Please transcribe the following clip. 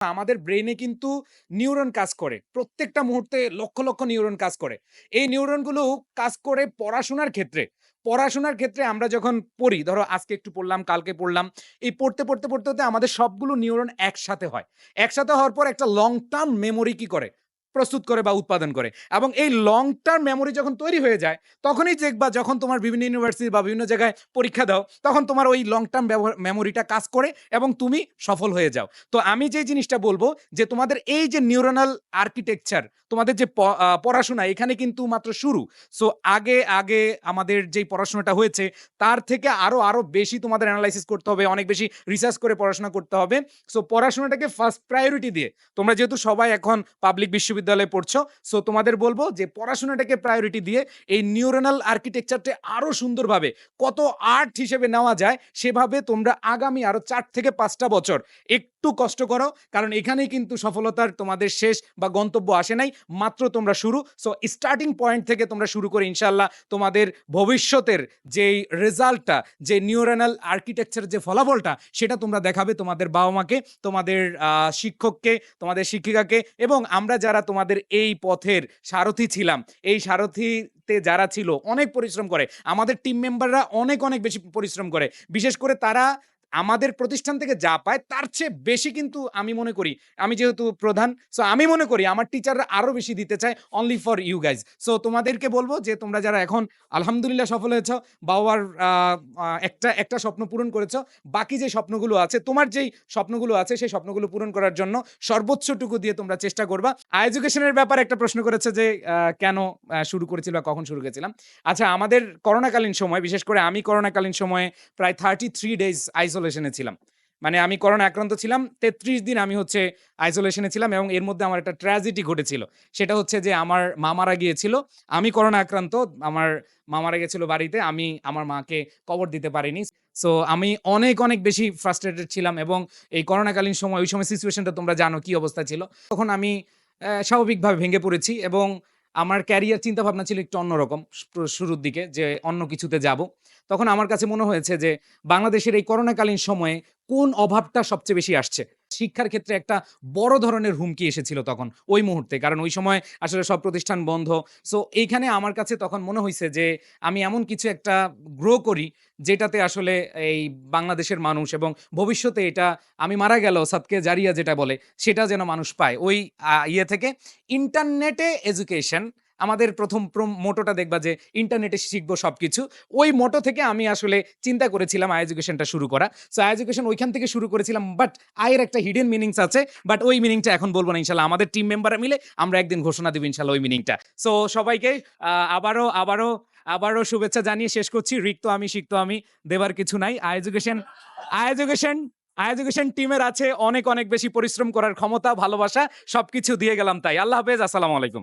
আমাদের ব্রেনে কিন্তু নিউরন কাজ করে। প্রত্যেকটা মুহূর্তে লক্ষ লক্ষ নিউরন কাজ করে। এই নিউরনগুলো কাজ করে পড়াশোনার ক্ষেত্রে। পড়াশোনার ক্ষেত্রে আমরা যখন পড়ি, ধরো আজকে একটু পড়লাম, কালকে পড়লাম, এই পড়তে পড়তে পড়তে পড়তে আমাদের সবগুলো নিউরন একসাথে হয়। একসাথে হওয়ার পর একটা লং টার্ম মেমোরি কি করে? প্রস্তুত করে বা উৎপাদন করে। এবং এই লং টার্ম মেমোরি যখন তৈরি হয়ে যায়, তখনই দেখবা যখন তোমার বিভিন্ন ইউনিভার্সিটি বা বিভিন্ন জায়গায় পরীক্ষা দাও, তখন তোমার ওই লং টার্ম মেমোরিটা কাজ করে এবং তুমি সফল হয়ে যাও। তো আমি যে জিনিসটা বলব, যে তোমাদের এই যে নিউরনাল আর্কিটেকচার তোমাদের যে পড়াশোনা, এখানে কিন্তু মাত্র শুরু। সো আগে আগে আমাদের যেই পড়াশোনাটা হয়েছে, তার থেকে আরও আরও বেশি তোমাদের অ্যানালাইসিস করতে হবে, অনেক বেশি রিসার্চ করে পড়াশোনা করতে হবে। সো পড়াশোনাটাকে ফার্স্ট প্রায়োরিটি দিয়ে, তোমরা যেহেতু সবাই এখন পাবলিক বিশ্ববিদ্যালয়ে পড়ছো। সো তোমাদের বলব যে পড়াশোনাটাকে প্রায়োরিটি দিয়ে এই নিউরনাল আর্কিটেকচারটা আরও সুন্দরভাবে কত আর্ট হিসেবে নেওয়া যায় সেভাবে তোমরা আগামী আরও চার থেকে পাঁচটা বছর একটু কষ্ট করো। কারণ এখানেই কিন্তু সফলতার তোমাদের শেষ বা গন্তব্য আসে নাই, মাত্র তোমরা শুরু। সো স্টার্টিং পয়েন্ট থেকে তোমরা শুরু করে ইনশাল্লাহ তোমাদের ভবিষ্যতের যেই রেজাল্টটা, যে নিউরানাল আর্কিটেকচার যে ফলাফলটা, সেটা তোমরা দেখাবে তোমাদের বাবা মাকে তোমাদের শিক্ষককে, তোমাদের শিক্ষিকাকে এবং আমরা যারা তোমাদের এই পথের সারথি ছিলাম। এই সারথিতে যারা ছিল, অনেক পরিশ্রম করে। আমাদের টিম মেম্বাররা অনেক অনেক বেশি পরিশ্রম করে। বিশেষ করে তারা আমাদের প্রতিষ্ঠান থেকে যা পায়, তার চেয়ে বেশি কিন্তু আমি মনে করি। আমি যেহেতু প্রধান সো আমি মনে করি আমার টিচাররা আরও বেশি দিতে চায় only for you guys so তোমাদেরকে বলব যে, তোমরা যারা এখন আলহামদুলিল্লাহ সফল হয়েছ বাবার একটা একটা স্বপ্ন পূরণ করেছ, বাকি যে স্বপ্নগুলো আছে, তোমার যেই স্বপ্নগুলো আছে, সেই স্বপ্নগুলো পূরণ করার জন্য সর্বোচ্চটুকু দিয়ে তোমরা চেষ্টা করবা। এডুকেশনের ব্যাপারে একটা প্রশ্ন করেছে যে কেন শুরু করেছিল বা কখন শুরু করেছিলাম? আচ্ছা আমাদের করোনাকালীন সময়, বিশেষ করে আমি করোনাকালীন সময়ে প্রায় থার্টি থ্রি ডেজ আইসোলেশনে ছিলাম। মানে আমি করোনা আক্রান্ত ছিলাম, তেত্রিশ দিন আমি হচ্ছে আইসোলেশনে ছিলাম এবং এর মধ্যে আমার একটা ট্র্যাজেডি ঘটেছিল। সেটা হচ্ছে যে আমার মা মারা গিয়েছিল, আমি করোনা আক্রান্ত, আমার মা মারা গেছিল বাড়িতে, আমি আমার মাকে কবর দিতে পারিনি। সো আমি অনেক অনেক বেশি ফ্রাস্ট্রেটেড ছিলাম এবং এই করোনাকালীন সময়, ওই সময় সিচুয়েশনটা তোমরা জানো কি অবস্থা ছিল। তখন আমি স্বাভাবিকভাবে ভেঙে পড়েছি এবং আমার ক্যারিয়ার চিন্তা ভাবনা ছিল একটু অন্যরকম শুরুর দিকে, যে অন্য কিছুতে যাব। তখন আমার কাছে মনে হয়েছে যে, বাংলাদেশের এই করোনাকালীন সময়ে কোন অভাবটা সবচেয়ে বেশি আসছে? শিক্ষার ক্ষেত্রে একটা বড় ধরনের হুমকি এসেছিল তখন, ওই মুহূর্তে। কারণ ওই সময় আসলে সব প্রতিষ্ঠান বন্ধ। সো এইখানে আমার কাছে তখন মনে হয়েছে যে, আমি এমন কিছু একটা গ্রো করি, যেটাতে আসলে এই বাংলাদেশের মানুষ এবং ভবিষ্যতে এটা আমি মারা গেল সাতকে জারিয়া যেটা বলে, সেটা যেন মানুষ পায়। ওই ইয়ে থেকে ইন্টারনেটে এডুকেশন আমাদের প্রথম মোটোটা দেখবা যে ইন্টারনেটে শিখব সবকিছু। ওই মোটো থেকে আমি আসলে চিন্তা করেছিলাম আই এডুকেশনটা শুরু করা। সো আই এডুকেশন ওইখান থেকে শুরু করেছিলাম বাট আয়ের একটা হিডেন মিনিংস আছে বাট ওই মিনিংটা এখন বলব না, ইনশাল্লাহ। আমাদের টিম মেম্বাররা মিলে আমরা একদিন ঘোষণা দেবো, ইনশাল্লাহ, ওই মিনিংটা সো সবাইকে আবারও আবারও আবারও শুভেচ্ছা জানিয়ে শেষ করছি। রিক্ত আমি শিখতো আমি, দেবার কিছু নাই। I education I education I education টিমের আছে অনেক অনেক বেশি পরিশ্রম করার ক্ষমতা, ভালোবাসা, সবকিছু দিয়ে গেলাম তাই। আল্লাহ হাফেজ, আসসালামু আলাইকুম।